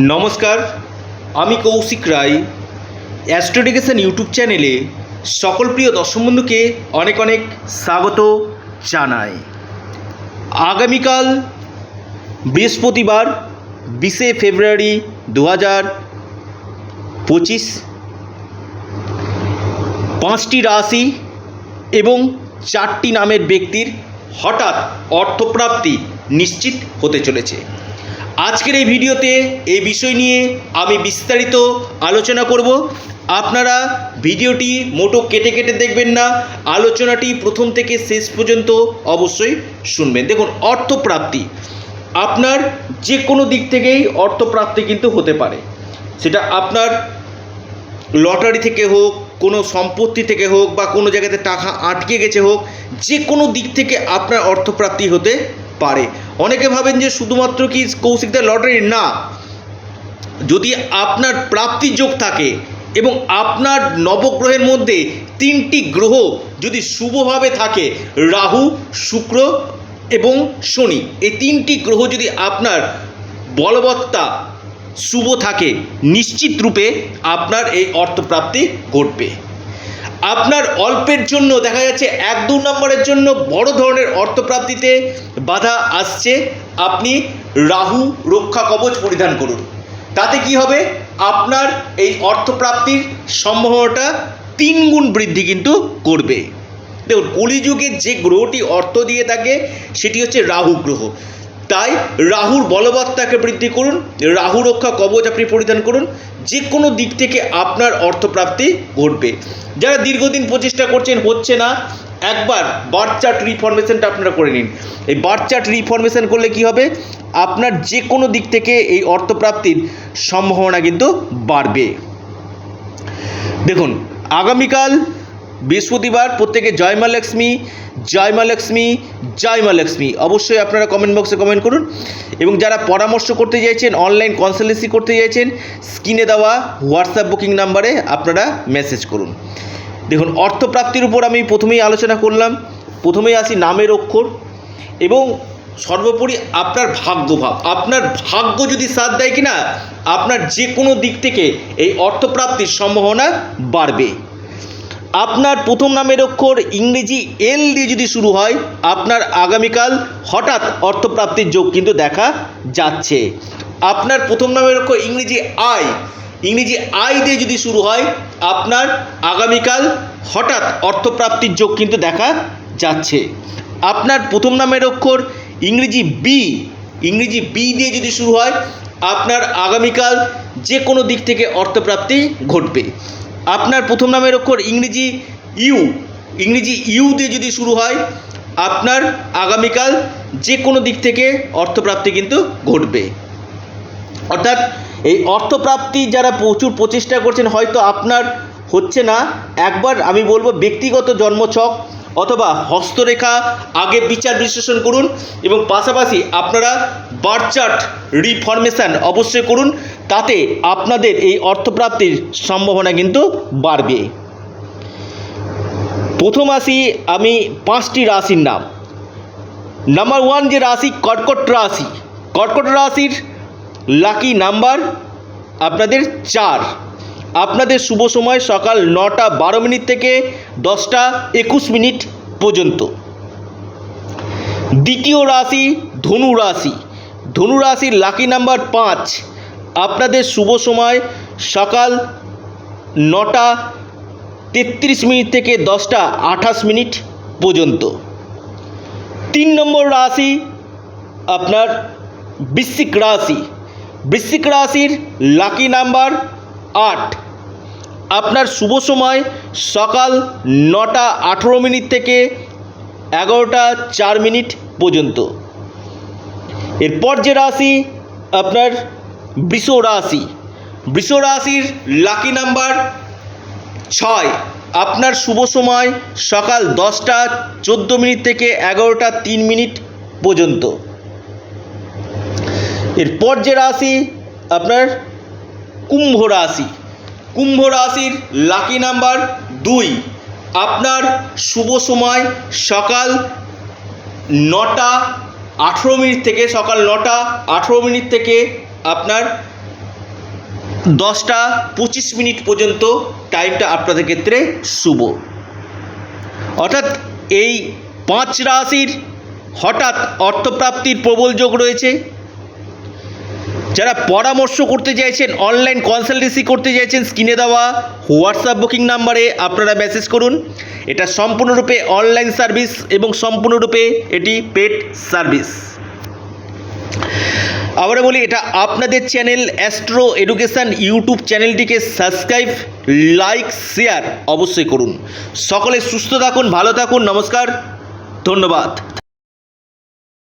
নমস্কার, আমি কৌশিক রায়। অ্যাস্ট্রোডিকেশন ইউটিউব চ্যানেলে সকল প্রিয় দর্শক বন্ধুকে অনেক অনেক স্বাগত জানাই। আগামীকাল বৃহস্পতিবার, বিশে ফেব্রুয়ারি দু হাজার পঁচিশ। পাঁচটি রাশি এবং চারটি নামের ব্যক্তির হঠাৎ অর্থপ্রাপ্তি নিশ্চিত হতে চলেছে। আজকের এই ভিডিওতে এই বিষয় নিয়ে আমি বিস্তারিত আলোচনা করব। আপনারা ভিডিওটি মোটো কেটে কেটে দেখবেন না, আলোচনাটি প্রথম থেকে শেষ পর্যন্ত অবশ্যই শুনবেন। দেখুন, অর্থপ্রাপ্তি। আপনার যে কোনো দিক থেকেই অর্থপ্রাপ্তি কিন্তু হতে পারে। সেটা আপনার লটারি থেকে হোক, কোনো সম্পত্তি থেকে হোক বা কোনো জায়গাতে টাকা আটকে গেছে হোক যে কোনো দিক থেকে আপনার অর্থপ্রাপ্তি হতে পারে। অনেকে ভাবেন যে শুধুমাত্র কি কৌশিকদার লটারি? না। যদি আপনার প্রাপ্তি যোগ থাকে এবং আপনার নবগ্রহের মধ্যে তিনটি গ্রহ যদি শুভভাবে থাকে, রাহু, শুক্র এবং শনি, এই তিনটি গ্রহ যদি আপনার বলবত্তা শুভ থাকে, নিশ্চিত রূপে আপনার এই অর্থপ্রাপ্তি ঘটবে। আপনার অল্পের জন্য দেখা যাচ্ছে এক দু নম্বরের জন্য বড় ধরনের অর্থপ্রাপ্তিতে বাধা আসছে, আপনি রাহু রক্ষা কবচ পরিধান করুন। তাতে কি হবে? আপনার এই অর্থপ্রাপ্তির সম্ভাবনাটা তিন গুণ বৃদ্ধি কিন্তু করবে। দেখুন, কলিযুগে যে গ্রহটি অর্থ দিয়ে থাকে, সেটি হচ্ছে রাহু গ্রহ। তাই রাহুর বলবত্তাকে বৃদ্ধি করুন, রাহু রক্ষা কবচ আপনি পরিধান করুন যে কোনো দিক থেকে আপনার অর্থপ্রাপ্তি ঘটবে। যারা দীর্ঘদিন প্রচেষ্টা করছেন, হচ্ছে না একবার বার্থ চার্ট রিফরমেশনটা আপনারা করে নিন। এই বার্থ চার্ট রিফরমেশন করলে কি হবে? আপনার যে কোনো দিক থেকে এই অর্থপ্রাপ্তির সম্ভাবনা কিন্তু বাড়বে। দেখুন, আগামীকাল বৃহস্পতিবার প্রত্যেকে জয় মা লক্ষ্মী, জয় মা লক্ষ্মী, জয় মা লক্ষ্মী। অবশ্যই আপনারা কমেন্ট বক্সে কমেন্ট করুন। এবং যারা পরামর্শ করতে চাইছেন অনলাইন কনসালটেন্সি করতে চাইছেন স্ক্রিনে দেওয়া হোয়াটসঅ্যাপ বুকিং নাম্বারে আপনারা মেসেজ করুন। দেখুন, অর্থপ্রাপ্তির উপর আমি প্রথমেই আলোচনা করলাম, প্রথমেই আসি নামের অক্ষর, এবং সর্বোপরি আপনার ভাগ্যভাব আপনার ভাগ্য যদি সাথ দেয় কি না আপনার যে কোনো দিক থেকে এই অর্থপ্রাপ্তির সম্ভাবনা বাড়বে। আপনার প্রথম নামের অক্ষর ইংরেজি এল দিয়ে যদি শুরু হয়, আপনার আগামীকাল হঠাৎ অর্থপ্রাপ্তির যোগ কিন্তু দেখা যাচ্ছে। আপনার প্রথম নামের অক্ষর ইংরেজি আই ইংরেজি আই দিয়ে যদি শুরু হয়, আপনার আগামীকাল হঠাৎ অর্থপ্রাপ্তির যোগ কিন্তু দেখা যাচ্ছে। আপনার প্রথম নামের অক্ষর ইংরেজি বি ইংরেজি বি দিয়ে যদি শুরু হয়, আপনার আগামীকাল যে কোনো দিক থেকে অর্থপ্রাপ্তি ঘটবে। আপনার প্রথম নামের অক্ষর ইংরেজি ইউ ইংরেজি ইউ দিয়ে যদি শুরু হয়, আপনার আগামীকাল যে কোনো দিক থেকে অর্থপ্রাপ্তি কিন্তু ঘটবে। অর্থাৎ এই অর্থপ্রাপ্তি যারা প্রচুর প্রচেষ্টা করছেন, হয়তো আপনার হচ্ছে না। একবার আমি বলব, ব্যক্তিগত জন্মছক অথবা হস্তরেখা আগে বিচার বিশ্লেষণ করুন এবং পাশাপাশি আপনারা বার্থ চার্ট রিফরমেশান অবশ্যই করুন, তাতে আপনাদের এই অর্থপ্রাপ্তির সম্ভাবনা কিন্তু বাড়বে। প্রথম আসি আমি পাঁচটি রাশির নাম। নাম্বার ওয়ান যে রাশি, কর্কট রাশি। কর্কট রাশির লাকি নাম্বার আপনাদের চার। আপনাদের শুভ সময় সকাল নটা বারো মিনিট থেকে দশটা একুশ মিনিট পর্যন্ত। দ্বিতীয় রাশি ধনু রাশি। ধনু রাশির লাকি নাম্বার পাঁচ। আপনাদের শুভ সময় সকাল নটা তেত্রিশ মিনিট থেকে দশটা আঠাশ মিনিট পর্যন্ত। তিন নম্বর রাশি আপনার বৃশ্চিক রাশি। বৃশ্চিক রাশির লাকি নাম্বার আট। আপনার শুভ সময় সকাল নটা আঠেরো মিনিট থেকে এগারোটা চার মিনিট পর্যন্ত। এরপর যে রাশি আপনার বৃষ রাশি। বৃষ রাশির লাকি নাম্বার ছয়। আপনার শুভ সময় সকাল দশটা চোদ্দ মিনিট থেকে এগারোটা তিন মিনিট পর্যন্ত। এরপর যে রাশি, আপনার কুম্ভ রাশি। কুম্ভ রাশির লাকি নাম্বার দুই। আপনার শুভ সময় সকাল নটা, আঠেরো মিনিট থেকে সকাল নটা, আঠেরো মিনিট থেকে আপনার দশটা পঁচিশ মিনিট পর্যন্ত টাইমটা আপনাদের ক্ষেত্রে শুভ। অর্থাৎ এই পাঁচ রাশির হঠাৎ অর্থপ্রাপ্তির প্রবল যোগ রয়েছে। যারা পরামর্শ করতে চাইছেন অনলাইন কনসালটেন্সি করতে চাইছেন স্ক্রিনে দেওয়া হোয়াটসঅ্যাপ বুকিং নাম্বারে আপনারা মেসেজ করুন। এটা সম্পূর্ণরূপে অনলাইন সার্ভিস এবং সম্পূর্ণরূপে এটি পেড সার্ভিস আবারও বলি, এটা আপনাদের চ্যানেল অ্যাস্ট্রো এডুকেশান ইউটিউব চ্যানেলটিকে সাবস্ক্রাইব লাইক শেয়ার অবশ্যই করুন। সকলে সুস্থ থাকুন, ভালো থাকুন, নমস্কার, ধন্যবাদ।